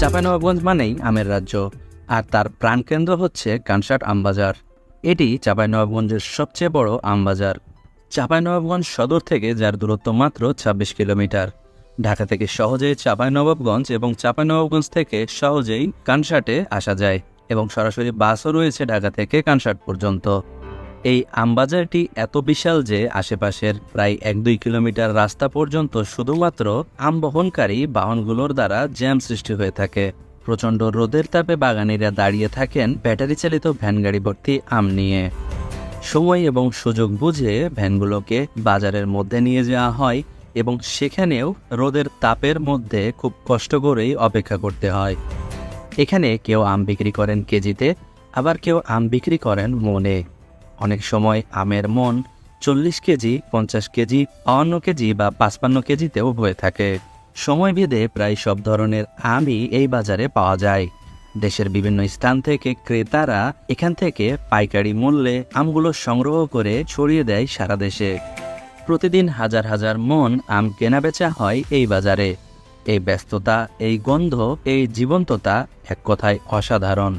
চাঁপাইনবাবগঞ্জ মানেই আমের রাজ্য, আর তার প্রাণকেন্দ্র হচ্ছে কানসাট আমবাজার। এটি চাঁপাইনবাবগঞ্জের সবচেয়ে বড় আমবাজার। চাঁপাইনবাবগঞ্জ সদর থেকে যার দূরত্ব মাত্র ২৬ কিলোমিটার। ঢাকা থেকে সহজেই চাঁপাইনবাবগঞ্জ এবং চাঁপাইনবাবগঞ্জ থেকে সহজেই কানসাটে আসা যায়, এবং সরাসরি বাসও রয়েছে ঢাকা থেকে কানসাট পর্যন্ত। এই আমবাজারটি এত বিশাল যে আশেপাশের প্রায় এক দুই কিলোমিটার রাস্তা পর্যন্ত শুধুমাত্র আম বহনকারী বাহনগুলোর দ্বারা জ্যাম সৃষ্টি হয়ে থাকে। প্রচণ্ড রোদের তাপে বাগানিরা দাঁড়িয়ে থাকেন ব্যাটারি চালিত ভ্যান গাড়ি ভর্তি আম নিয়ে। সময় এবং সুযোগ বুঝে ভ্যানগুলোকে বাজারের মধ্যে নিয়ে যাওয়া হয় এবং সেখানেও রোদের তাপের মধ্যে খুব কষ্ট করেই অপেক্ষা করতে হয়। এখানে কেউ আম বিক্রি করেন কেজিতে, আবার কেউ আম বিক্রি করেন মনে। অনেক সময় আমের মন চল্লিশ কেজি, পঞ্চাশ কেজি, বাউন্ন কেজি বা পাঁচপান্ন কেজিতেও হয়ে থাকে। সময় ভেদে প্রায় সব ধরনের আমই এই বাজারে পাওয়া যায়। দেশের বিভিন্ন স্থান থেকে ক্রেতারা এখান থেকে পাইকারি মূল্যে আমগুলো সংগ্রহ করে ছড়িয়ে দেয় সারা দেশে। প্রতিদিন হাজার হাজার মন আম কেনাবেচা হয় এই বাজারে। এই ব্যস্ততা, এই গন্ধ, এই জীবন্ততা এক কথায় অসাধারণ।